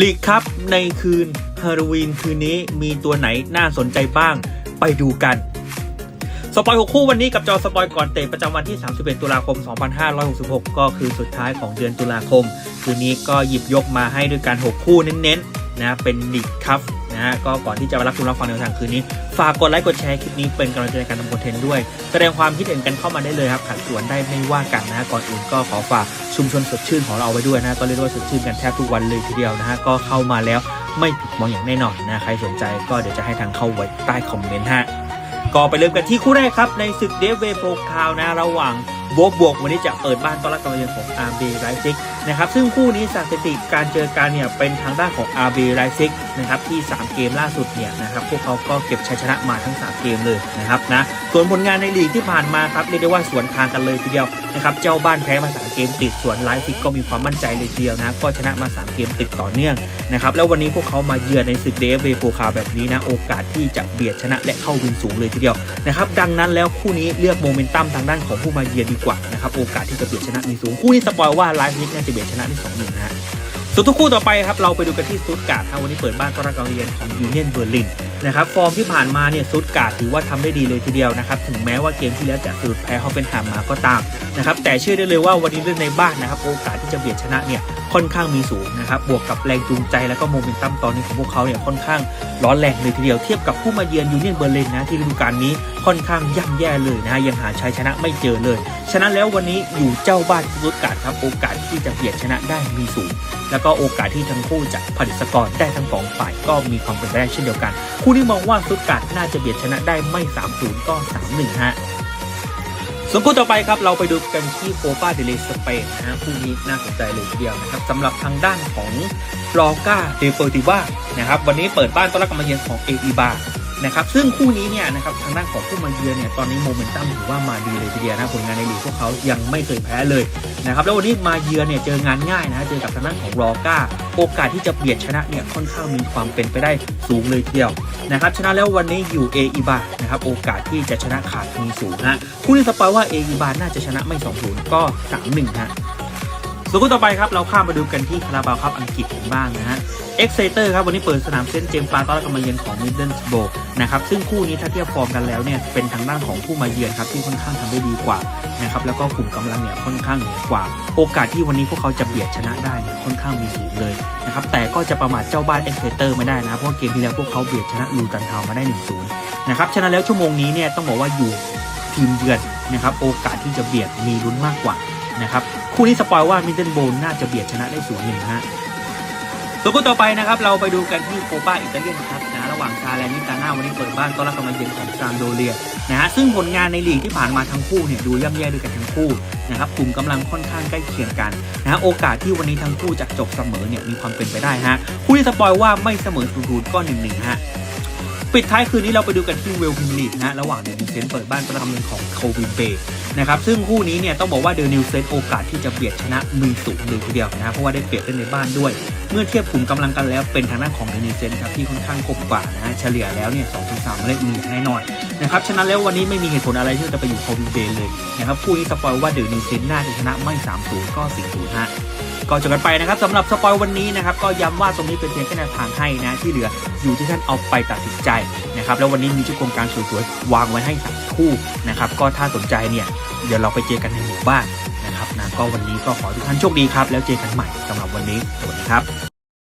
ลีกครับ ในคืนฮาโลวีนคืนนี้มีตัวไหนน่าสนใจบ้างไปดูกัน สปอยหกคู่วันนี้กับจอสปอยก่อนเตะประจำวันที่ 31 ตุลาคม 2566 ก็คือสุดท้ายของเดือนตุลาคม คืนนี้ก็หยิบยกมาให้ด้วยการ 6 คู่เน้นๆนะเป็นลีกครับ นะฮะก็ก่อนที่จะมารับชมรับฟังในทางคืนนี้ ฝากกดไลค์กดแชร์คลิปนี้เป็นกำลังใจในการทำคอนเทนต์ด้วย แสดงความคิดเห็นกันเข้ามาได้เลยครับขัดสวนได้ไม่ว่ากันนะฮะก่อนอื่นก็ขอฝากชุมชนสดชื่นของเราเอาไว้ด้วยนะก็เรียกว่าสดชื่นกันแทบทุกวันเลยทีเดียวนะฮะก็เข้ามาแล้วไม่ผิดหวังอย่างแน่นอนนะใครสนใจก็เดี๋ยวจะให้ทางเข้าไว้ใต้คอมเมนต์ฮะ ก็ไปเริ่มกันที่คู่แรกครับในศึกเดฟเวโฟคาวนะระหว่างโบบวกวันนี้จะเปิดบ้านต้อนรับการมาเยือนของ RB ไรซิกนะครับซึ่งคู่นี้สถิติการเจอกันเนี่ยเป็นทางด้านของ RB ไรซิกนะครับที่ 3 เกมล่าสุดเนี่ยนะครับพวกเขาก็เก็บชัยชนะมาทั้ง 3 เกมเลยนะครับนะส่วนผลงานในลีกที่ผ่านมาครับเรียกได้ว่าสวนทางกันเลยทีเดียว นะครับเจ้าบ้านแพ้มา3เกมติดส่วนไลฟ์ซิกก็มีความมั่นใจเลยทีเดียวนะก็ชนะมา3เกมติดต่อเนื่องนะครับแล้ววันนี้พวกเขามาเยือนในศึกเดฟเวโปคาแบบนี้นะโอกาสที่จะเบียดชนะและเข้าวินสูงเลยทีเดียวนะครับดังนั้นแล้วคู่นี้เลือกโมเมนตัมทางด้านของผู้มาเยือนดีกว่านะครับโอกาสที่จะเบียดชนะมีสูงคู่นี้สปอยว่าไลฟ์ซิกน่าจะเบียดชนะที่สองหนึ่งนะฮะ ส่วนทุกคู่ต่อไปครับเราไปดูกันที่สตุตการ์ดครับวันนี้เปิดบ้านต้อนรับการเยือนของยูเนียนเบอร์ลินนะครับฟอร์มที่ผ่านมาเนี่ยสตุตการ์ดถือว่าทำได้ดีเลยทีเดียวนะครับถึงแม้ว่าเกมที่แล้วจะสุดแพ้เขาเป็นแฮมมาก็ตามนะครับแต่เชื่อได้เลยว่าวันนี้เล่นในบ้านนะครับโอกาสที่จะเบียดชนะเนี่ยค่อนข้างมีสูงนะครับบวกกับแรงจูงใจแล้วก็โมเมนตัมตอนนี้ของพวกเขาเนี่ยค่อนข้างร้อนแรงเลยทีเดียวเทียบกับผู้มาเยือนยูเนียนเบอร์ลินนะที่ฤดูกาลนี้ ค่อนข้างย่ำแย่เลยนะฮะยังหาชัยชนะไม่เจอเลย ฉะนั้นแล้ววันนี้อยู่เจ้าบ้านสตุตการ์ดครับโอกาสที่จะเบียดชนะได้มีสูง แล้วก็โอกาสที่ทั้งคู่จะผลิตสกอร์ได้ทั้งสองฝ่ายก็มีความเป็นไปได้เช่นเดียวกัน คู่นี้มองว่าสตุตการ์ดน่าจะเบียดชนะได้ไม่3-0ก็3-1ฮะส่วนคู่ต่อไปครับเราไปดูกันที่โคปาเดเลสเปนนะฮะคู่นี้น่าสนใจเลยทีเดียวนะครับสำหรับทางด้านของลอกาเดเปอร์ติวานะครับวันนี้เปิดบ้านต้อนรับการมเยือนของเออีบา นะครับซึ่งคู่นี้เนี่ยนะครับทางด้านของผู้มาเยือนเนี่ยตอนนี้โมเมนตัมถือว่ามาดีเลยทีเดียวนะผลงานในลีกพวกเขายังไม่เคยแพ้เลยนะครับแล้ววันนี้มาเยือนเนี่ยเจองานง่ายนะเจอกับทางด้านของลอกาโอกาสที่จะเบียดชนะเนี่ยค่อนข้างมีความเป็นไปได้สูงเลยทีเดียวนะครับชนะแล้ววันนี้อยู่เออีบานะครับโอกาสที่จะชนะขาดมีสูงฮะคู่นี้สปอยว่าเออีบาน่าจะชนะไม่2-0ก็3-1ฮะ ส่วนคู่ต่อไปครับเราข้ามมาดูกันที่คาราบาวครับอังกฤษกันบ้างนะฮะเอ็กเซเตอร์ครับวันนี้เปิดสนามเซนเจมส์ปาร์ต้อนรับการมาเยือนของมิดเดิลสโบกนะครับซึ่งคู่นี้ถ้าเทียบฟอร์มกันแล้วเนี่ยเป็นทางด้านของผู้มาเยือนครับที่ค่อนข้างทำได้ดีกว่านะครับแล้วก็กลุ่มกำลังเนี่ยค่อนข้างเหนือกว่า โอกาสที่วันนี้พวกเขาจะเบียดชนะได้เนี่ยค่อนข้างมีสูงเลยนะครับแต่ก็จะประมาทเจ้าบ้านเอ็กเซเตอร์ไม่ได้นะเพราะเกมที่แล้วพวกเขาเบียดชนะลูตันทาวมาได้1-0นะครับฉะนั้นแล้วชั่วโมงนี้เนี่ยต้องบอกว่าอยู่ทีมเยือนนะครับโอกาสที่จะเบียดมีลุ้นมากกว่า นะครับ คู่นี้สปอยว่ามิดเดิลโบนน่าจะเบียดชนะได้สูงหนึ่งฮะส่วนคู่ต่อไปนะครับเราไปดูกันที่โคปาอิตาเลียนครับนะระหว่างซาแลนิตาน่าวันนี้เปิดบ้านต้อนรับการมาเยือนของซามโดเรียนะฮะซึ่งผลงานในลีกที่ผ่านมาทั้งคู่เนี่ยดูย่ำแย่ด้วยกันทั้งคู่นะครับกลุ่มกำลังค่อนข้างใกล้เคียงกันนะฮะโอกาสที่วันนี้ทั้งคู่จะจบเสมอเนี่ยมีความเป็นไปได้ฮะคู่นี้สปอยว่าไม่เสมอศูนย์ก็หนึ่งหนึ่งฮะ ปิดท้ายคืนนี้เราไปดูกันที่เวลพิมลีกนะระหว่างเดนิวเซนเปิดบ้านประจำเมืองของโควินเบย์นะครับซึ่งคู่นี้เนี่ยต้องบอกว่าเดนิวเซนโอกาสที่จะเบียดชนะมีสูงเลยทีเดียวนะเพราะว่าได้เปรียบเล่นในบ้านด้วย เมื่อเทียบกลุ่มกำลังกันแล้วเป็นทางด้านของเดนิวเซนครับที่ค่อนข้างคมกว่านะเฉลี่ยแล้วเนี่ยสองถึงสามเล่นมีแน่นอนนะครับฉะนั้นแล้ววันนี้ไม่มีเหตุผลอะไรที่จะไปอยู่โควินเบย์เลยนะครับคู่นี้สปอยว่าเดนิวเซนน่าจะชนะไม่สามศูนย์ก็สี่ศูนย์ฮะก็จบกันไปนะครับสำหรับสปอยวันนี้นะครับก็ย้ำว่าตรงนี้เป็นเพียงแค่แนวทางให้นะที่เหลืออยู่ที่ท่านเอาไปตัดสินใจนะครับแล้ววันนี้มีชุดโครงการสวยๆวางไว้ให้สามคู่นะครับก็ถ้าสนใจเนี่ยเดี๋ยวเราไปเจอกันในหมู่บ้านนะครับนะก็วันนี้ก็ขอทุกท่านโชคดีครับ แล้วเจอกันใหม่สำหรับวันนี้สวัสดีครับ